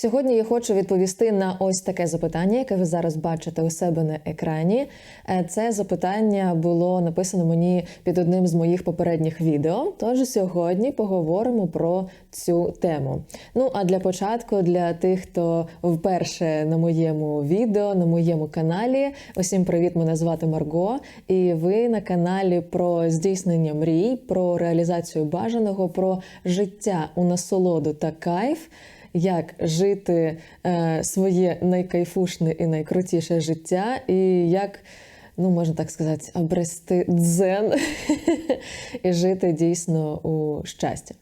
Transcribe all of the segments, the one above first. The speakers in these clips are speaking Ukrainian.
Сьогодні я хочу відповісти на ось таке запитання, яке ви зараз бачите у себе на екрані. Е, Це запитання було написано мені під одним з моїх попередніх відео. Тож сьогодні поговоримо про цю тему. Ну а для початку, для тих, хто вперше на моєму відео, на моєму каналі, усім привіт! Мене звати Марго, і ви на каналі про здійснення мрій, про реалізацію бажаного, про життя у насолоду та кайф як жити е, своє найкайфушне і найкрутіше життя, і як, ну можна так сказати, обрести дзен і жити дійсно у щасті.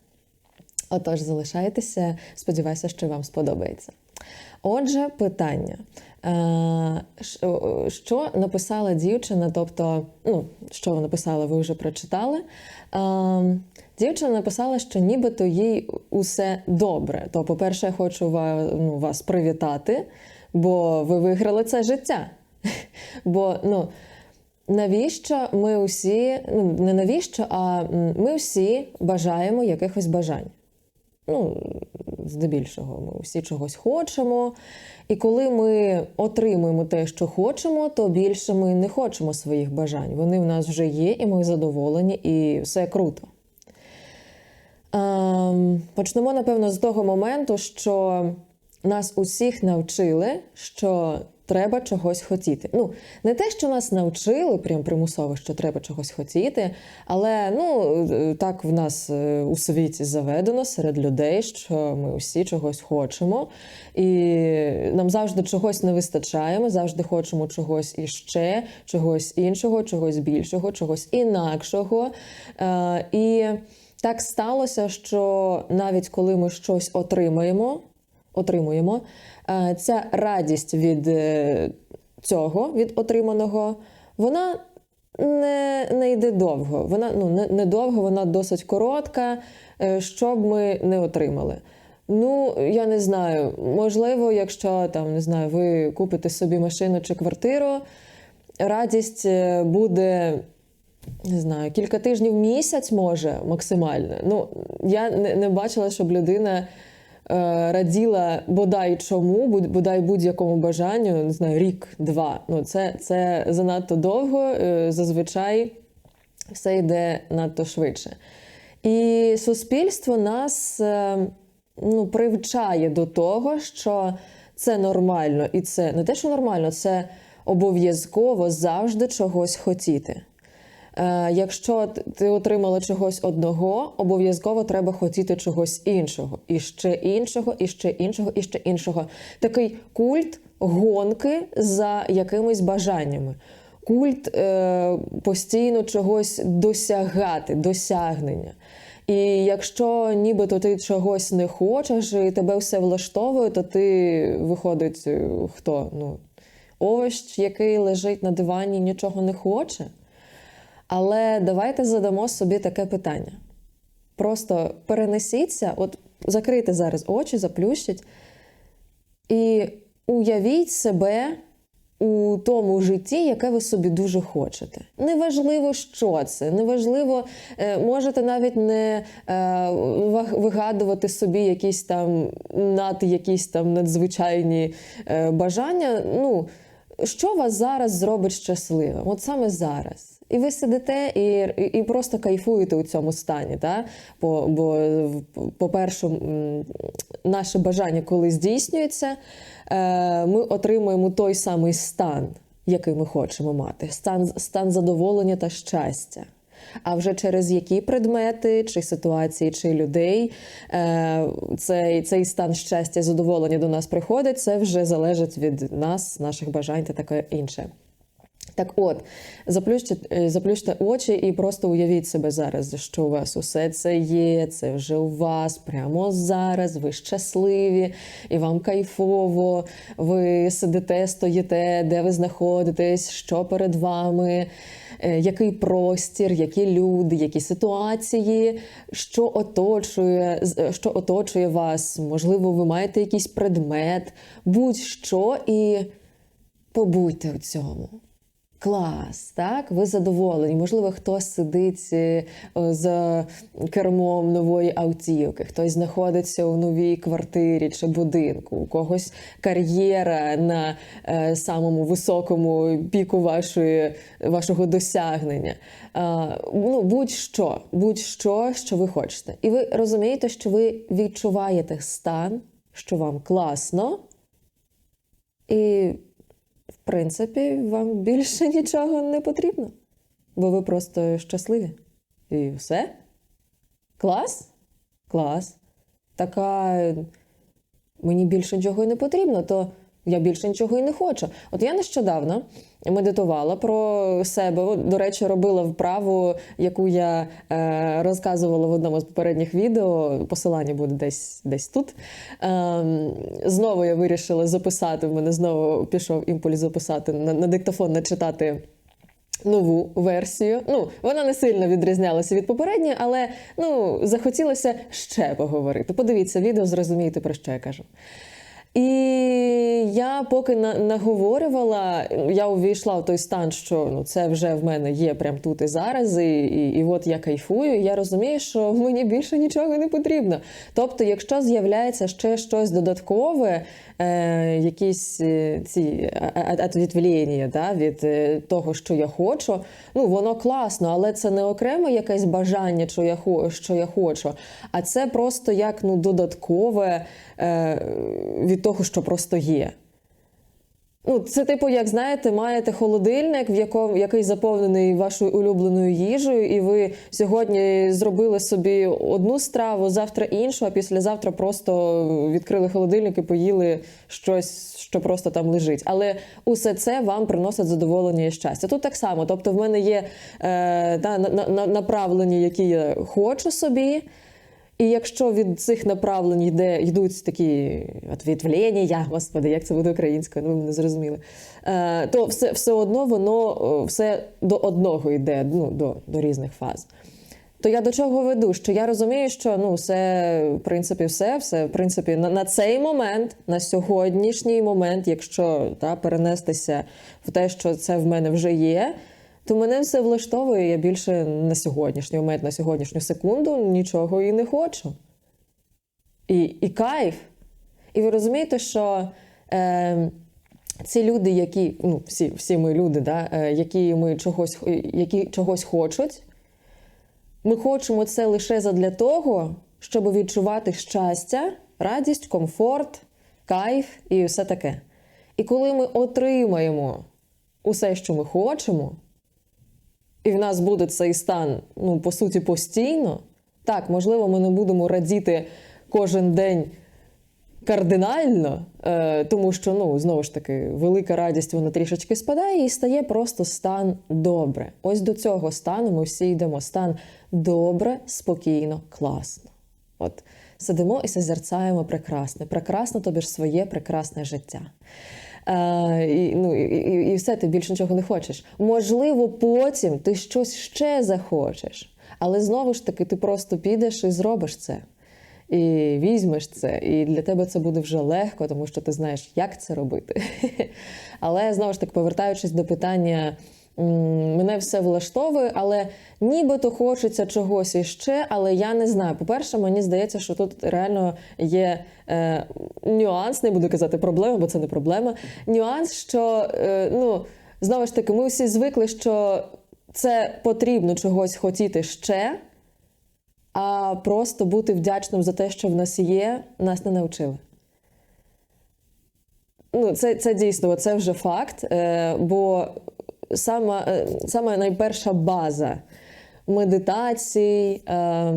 Отож, залишайтеся, сподіваюся, що вам сподобається. Отже, питання. Е, що- написала дівчина? Тобто, ну, що вона написала, ви вже прочитали. Е, Дівчина написала, що нібито їй усе добре. То, по-перше, я хочу ва- ну, вас привітати, бо ви виграли це життя. Бо, ну, навіщо ми усі, ну не навіщо, а ми всі бажаємо якихось бажань. Ну, здебільшого, ми всі чогось хочемо. І коли ми отримуємо те, що хочемо, то більше ми не хочемо своїх бажань. Вони в нас вже є, і ми задоволені, і все круто. Ем, Почнемо, напевно, з того моменту, що нас усіх навчили, що треба чогось хотіти. Ну, не те, що нас навчили прям примусово, що треба чогось хотіти, але ну, е, так в нас е, у світі заведено серед людей, що ми усі чогось хочемо, і нам завжди чогось не вистачає. Ми завжди хочемо чогось іще, чогось іншого, чогось більшого, чогось інакшого. Е, І так сталося, що навіть коли ми щось отримаємо, отримуємо, е, ця радість від е, цього, від отриманого, вона не, не йде довго. Вона ну, не, не довго, вона досить коротка, е, що б ми не отримали. Ну, я не знаю, можливо, якщо там не знаю, ви купите собі машину чи квартиру, радість буде не знаю, кілька тижнів місяць може максимально. Ну, я не, не бачила, щоб людина раділа бодай чому, бодай будь-якому бажанню, не знаю, рік-два. Ну, це, це занадто довго, е, зазвичай все йде надто швидше. І суспільство нас е, ну, привчає до того, що це нормально, і це не те, що нормально, це обов'язково завжди чогось хотіти. Е, Якщо ти отримала чогось одного, обов'язково треба хотіти чогось іншого, і ще іншого, і ще іншого, і ще іншого. Такий культ гонки за якимись бажаннями. Культ е, постійно чогось досягати, досягнення. І якщо нібито ти чогось не хочеш і тебе все влаштовує, то ти виходить е, хто? Ну, овощ, який лежить на дивані, нічого не хоче. Але давайте задамо собі таке питання. Просто перенесіться, от закрийте зараз очі, заплющіть, і уявіть себе у тому житті, яке ви собі дуже хочете. Неважливо, що це, неважливо, е, можете навіть не е, вигадувати собі якісь там над якісь там надзвичайні е, бажання. Ну, що вас зараз зробить щасливим? От саме зараз. І ви сидите і, і, просто кайфуєте у цьому стані. Та? Бо, бо по-перше, наше бажання, коли здійснюється, е, ми отримуємо той самий стан, який ми хочемо мати: стан, стан задоволення та щастя. А вже через які предмети, чи ситуації, чи людей е, цей, цей стан щастя задоволення до нас приходить, це вже залежить від нас, наших бажань та таке інше. Так от, заплющте, е, заплющте очі і просто уявіть себе зараз, що у вас усе це є, це вже у вас прямо зараз, ви щасливі, і вам кайфово, ви сидите, стоїте, де ви знаходитесь, що перед вами, е, який простір, які люди, які ситуації, що оточує, е, що оточує вас. Можливо, ви маєте якийсь предмет, будь-що, і побудьте у цьому. Клас, так? Ви задоволені. Можливо, хтось сидить е, за кермом нової автівки, хтось знаходиться у новій квартирі чи будинку, у когось кар'єра на е, самому високому піку вашої, вашого досягнення. Ну, будь-що, будь-що, що ви хочете. І ви розумієте, що ви відчуваєте стан, що вам класно. І, принципі, вам більше нічого не потрібно, бо ви просто щасливі. І все? Клас? Клас. Така мені більше нічого не потрібно, то я більше нічого і не хочу. От я нещодавно медитувала про себе. До речі, робила вправу, яку я е, розказувала в одному з попередніх відео. Посилання буде десь десь тут. Е, знову я вирішила записати. В мене знову пішов імпульс записати на, на диктофон, начитати. Нову версію. Ну, вона не сильно відрізнялася від попередньої, але ну, захотілося ще поговорити. Подивіться відео, зрозумієте, про що я кажу. І я поки на- наговорювала, я увійшла в той стан, що ну, це вже в мене є прямо тут і зараз, і, і, і от я кайфую. І я розумію, що мені більше нічого не потрібно. Тобто, якщо з'являється ще щось додаткове, е, якісь е, ці відвлєння да, від е, того, що я хочу, ну воно класно, але це не окремо якесь бажання, що я, що я хочу, а це просто як ну, додаткове е, від того, що просто є. Ну, це типу, як знаєте, маєте холодильник, в якому який заповнений вашою улюбленою їжею, і ви сьогодні зробили собі одну страву, завтра іншу, а післязавтра просто відкрили холодильник і поїли щось, що просто там лежить. Але усе це вам приносить задоволення і щастя. Тут так само. Тобто, в мене є е, та, на, на, направлення, які я хочу собі. І якщо від цих направлень йде, йдуть такі от відвлення, господи, як це буде українською, ну ви мене зрозуміли, е, то все, все одно воно е, все до одного йде, ну, до, до різних фаз. То я до чого веду? Що я розумію, що ну, все, в принципі, все, все, в принципі, на, на цей момент, на сьогоднішній момент, якщо та, перенестися в те, що це в мене вже є, то мене все влаштовує. Я більше на сьогоднішній момент, на сьогоднішню секунду нічого і не хочу. І, і кайф. І ви розумієте, що е, ці люди, які, ну, всі, всі ми люди, да, е, які ми чогось, які чогось хочуть, ми хочемо це лише задля того, щоб відчувати щастя, радість, комфорт, кайф і все таке. І коли ми отримаємо усе, що ми хочемо, і в нас буде цей стан, ну, по суті, постійно, так, можливо, ми не будемо радіти кожен день кардинально, е, тому що, ну, знову ж таки, велика радість вона трішечки спадає і стає просто стан добре. Ось до цього стану ми всі йдемо. Стан добре, спокійно, класно. От сидимо і созерцаємо прекрасне. Прекрасно тобі ж своє прекрасне життя. Е, і, ну, і, і, і все, ти більше нічого не хочеш. Можливо, потім ти щось ще захочеш, але знову ж таки, ти просто підеш і зробиш це. І візьмеш це, і для тебе це буде вже легко, тому що ти знаєш, як це робити. Але знову ж таки, повертаючись до питання, мене все влаштовує, але нібито хочеться чогось іще, але я не знаю. По-перше, мені здається, що тут реально є е, нюанс, не буду казати проблема, бо це не проблема. Нюанс, що е, ну, знову ж таки, ми всі звикли, що це потрібно чогось хотіти ще. А просто бути вдячним за те, що в нас є, нас не навчили. Ну, це, це дійсно, це вже факт. Е, бо сама, е, сама найперша база медитацій, е,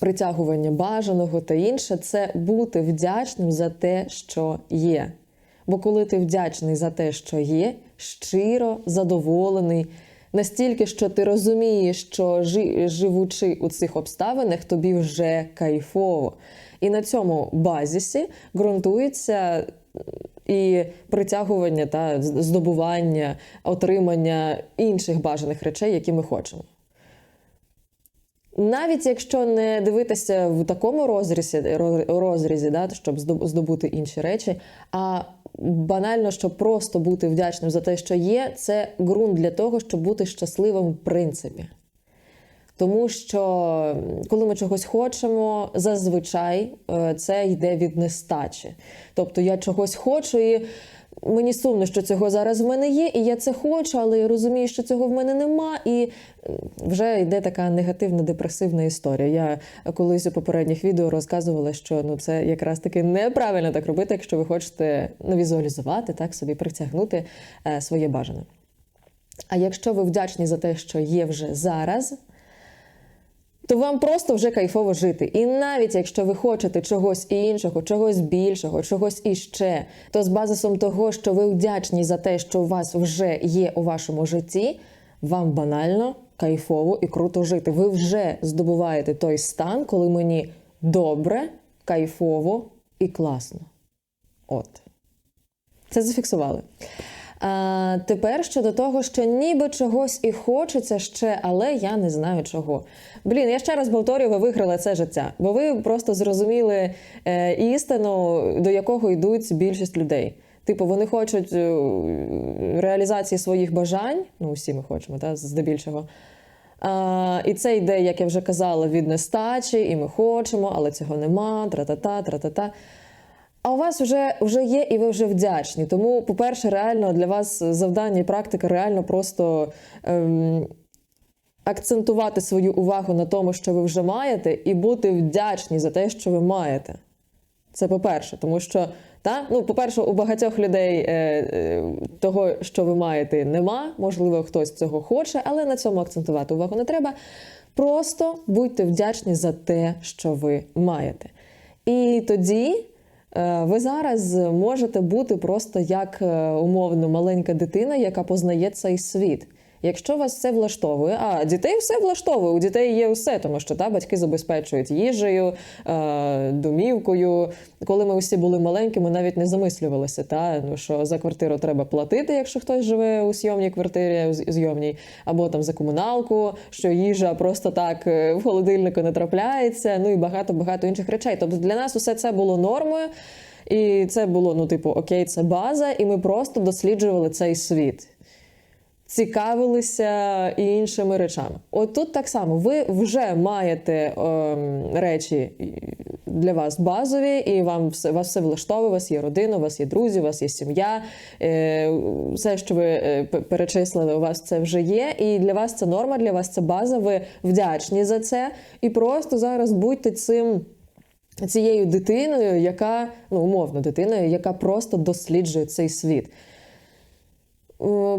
притягування бажаного та інше це бути вдячним за те, що є. Бо коли ти вдячний за те, що є, щиро задоволений, настільки, що ти розумієш, що жи- живучи у цих обставинах, тобі вже кайфово. І на цьому базісі ґрунтується і притягування та здобування, отримання інших бажаних речей, які ми хочемо. Навіть якщо не дивитися в такому розрізі, розрізі да, щоб здоб- здобути інші речі, а банально, щоб просто бути вдячним за те, що є, це ґрунт для того, щоб бути щасливим в принципі. Тому що коли ми чогось хочемо, зазвичай е, це йде від нестачі. Тобто я чогось хочу і. Мені сумно, що цього зараз в мене є, і я це хочу, але я розумію, що цього в мене нема, і вже йде така негативна депресивна історія. Я колись у попередніх відео розказувала, що ну це якраз таки неправильно так робити, якщо ви хочете ну, візуалізувати, так собі притягнути е, своє бажане. А якщо ви вдячні за те, що є вже зараз, то вам просто вже кайфово жити. І навіть якщо ви хочете чогось іншого, чогось більшого, чогось іще, то з базисом того, що ви вдячні за те, що у вас вже є у вашому житті, вам банально кайфово і круто жити. Ви вже здобуваєте той стан, коли мені добре, кайфово і класно. От. Це зафіксували. А, тепер щодо того, що ніби чогось і хочеться ще, але я не знаю чого. Блін, я ще раз повторюю, ви виграли це життя, бо ви просто зрозуміли е, істину, до якого йдуть більшість людей. Типу, вони хочуть е, реалізації своїх бажань, ну всі ми хочемо, та, здебільшого. А, і це йде, як я вже казала, від нестачі, і ми хочемо, але цього нема, тра-та-та, тра-та-та. А у вас вже, вже є і ви вже вдячні. Тому, по-перше, реально для вас завдання і практика реально просто ем, акцентувати свою увагу на тому, що ви вже маєте, і бути вдячні за те, що ви маєте. Це по-перше, тому що, та, ну, по-перше, у багатьох людей е, е, того, що ви маєте, нема. Можливо, хтось цього хоче, але на цьому акцентувати увагу не треба. Просто будьте вдячні за те, що ви маєте. І тоді ви зараз можете бути просто як е, умовно маленька дитина, яка познає цей світ. Якщо вас все влаштовує, а дітей все влаштовує, у дітей є все, тому що та батьки забезпечують їжею, е, домівкою. Коли ми усі були маленькі, ми навіть не замислювалися, та ну що за квартиру треба платити, якщо хтось живе у зйомній квартирі, зйомній, або там за комуналку, що їжа просто так е, в холодильнику не трапляється. Ну і багато багато інших речей. Тобто для нас усе це було нормою. І це було, ну, типу, окей, це база, і ми просто досліджували цей світ цікавилися і іншими речами. От тут так само ви вже маєте ем, речі для вас базові, і вам все вас все влаштовує. У вас є родина, у вас є друзі, у вас є сім'я. Е, все, що ви е, перечислили, у вас це вже є. І для вас це норма, для вас це база. Ви вдячні за це. І просто зараз будьте цим. Цією дитиною, яка ну умовно дитиною, яка просто досліджує цей світ.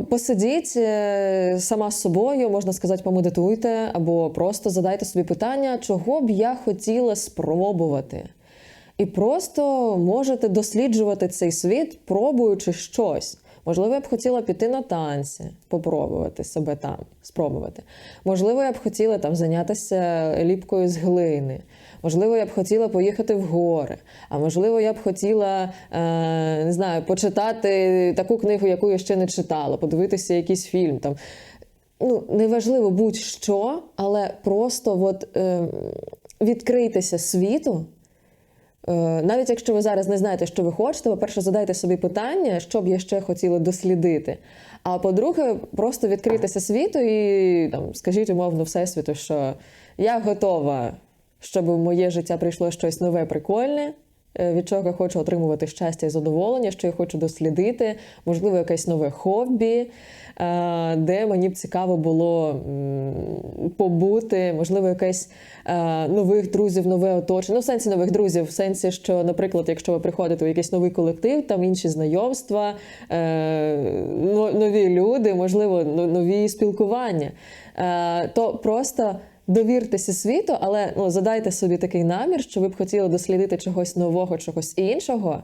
Посидіть е, сама з собою, можна сказати, помедитуйте, або просто задайте собі питання, чого б я хотіла спробувати. І просто можете досліджувати цей світ, пробуючи щось. Можливо, я б хотіла піти на танці, попробувати себе там, спробувати. Можливо, я б хотіла там зайнятися ліпкою з глини. Можливо, я б хотіла поїхати в гори. А можливо, я б хотіла е, не знаю, почитати таку книгу, яку я ще не читала, подивитися якийсь фільм. Там. Ну, неважливо будь-що, але просто от, е, відкрийтеся світу. Е, Навіть якщо ви зараз не знаєте, що ви хочете, по-перше, задайте собі питання, що б я ще хотіла дослідити. А по-друге, просто відкрийтеся світу і там, скажіть умовно Всесвіту, що я готова, щоб в моє життя прийшло щось нове, прикольне, е, від чого я хочу отримувати щастя і задоволення, що я хочу дослідити, можливо, якесь нове хобі, е, де мені б цікаво було побути, можливо, якесь е, нових друзів, нове оточення. Ну, в сенсі нових друзів, в сенсі, що, наприклад, якщо ви приходите у якийсь новий колектив, там інші знайомства, нові люди, можливо, нові спілкування, то просто. Довіртеся світу, але ну, задайте собі такий намір, що ви б хотіли дослідити чогось нового, чогось іншого.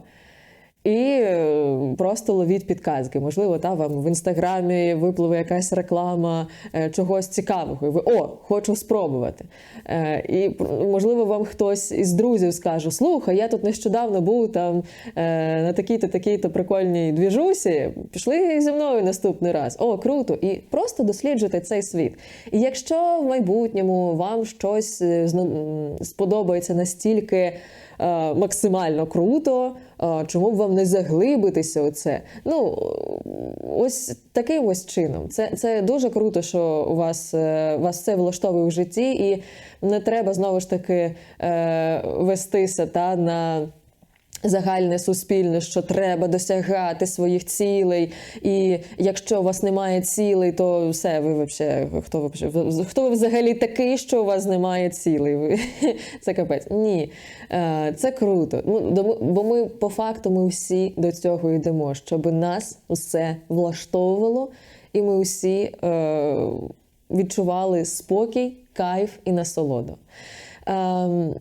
І е, просто ловіть підказки. Можливо, та вам в інстаграмі випливе якась реклама е, чогось цікавого. І ви о, хочу спробувати. Е, І можливо, вам хтось із друзів скаже: Слухай, я тут нещодавно був там на такій-то такій-то прикольній двіжусі. Пішли зі мною наступний раз. О, круто! І просто досліджуйте цей світ. І якщо в майбутньому вам щось сподобається настільки максимально круто, е, чому б вам не заглибитися у це? Ну ось таким ось чином. Це, це дуже круто, що у вас, е, вас це влаштовує в житті, і не треба знову ж таки е, вестися та на. Загальне суспільне, що треба досягати своїх цілей, і якщо у вас немає цілей, то все, ви вообще, хто ви, хто ви взагалі такий, що у вас немає цілей? Ви, це капець. Ні, Е, це круто. Ну, бо ми по факту ми всі до цього йдемо, щоб нас усе влаштовувало, і ми всі е, відчували спокій, кайф і насолоду. Ем,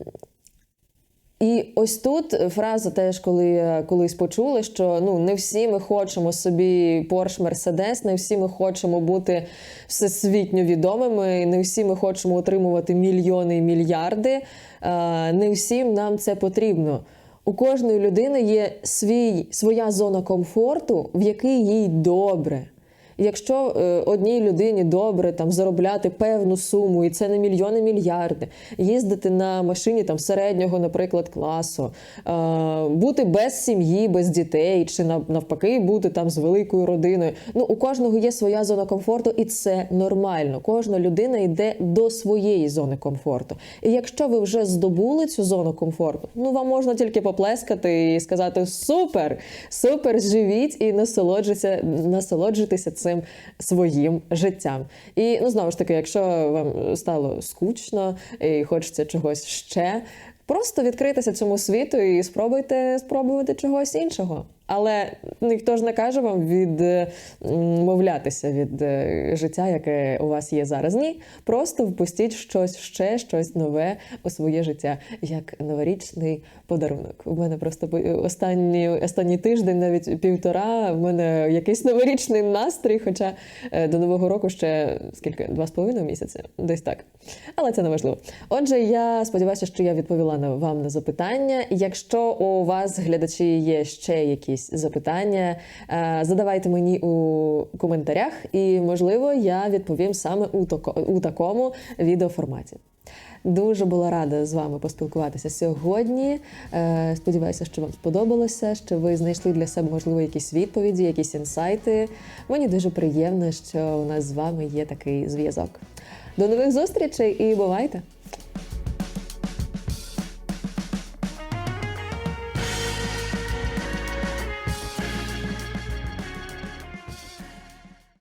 і ось тут фраза теж, коли я колись почула, що ну не всі ми хочемо собі Porsche Mercedes, не всі ми хочемо бути всесвітньо відомими, не всі ми хочемо отримувати мільйони і мільярди. е, Не всім нам це потрібно. У кожної людини є свій, своя зона комфорту, в якій їй добре. Якщо е, одній людині добре там заробляти певну суму, і це не мільйони мільярди, їздити на машині там середнього, наприклад, класу, е, бути без сім'ї, без дітей, чи навпаки, бути там з великою родиною. Ну у кожного є своя зона комфорту, і це нормально. Кожна людина йде до своєї зони комфорту. І якщо ви вже здобули цю зону комфорту, ну вам можна тільки поплескати і сказати супер, супер, живіть і насолоджуйтеся, насолоджуйтеся цим своїм життям. І ну знову ж таки, якщо вам стало скучно і хочеться чогось ще. Просто відкритися цьому світу і спробуйте спробувати чогось іншого. Але ніхто ж не каже вам відмовлятися від е, життя, яке у вас є зараз. Ні, просто впустіть щось ще, щось нове у своє життя, як новорічний подарунок. У мене просто по- останні, останній тиждень, навіть півтора, в мене якийсь новорічний настрій, хоча е, до нового року ще скільки два з половиною місяці, десь так. Але це не важливо. Отже, я сподіваюся, що я відповіла вам на запитання. Якщо у вас, глядачі, є ще якісь запитання, е, задавайте мені у коментарях, і можливо я відповім саме у, у такому відеоформаті. Дуже була рада з вами поспілкуватися сьогодні. Е, Сподіваюся, що вам сподобалося, що ви знайшли для себе можливо якісь відповіді, якісь інсайти. Мені дуже приємно, що у нас з вами є такий зв'язок. До нових зустрічей і бувайте!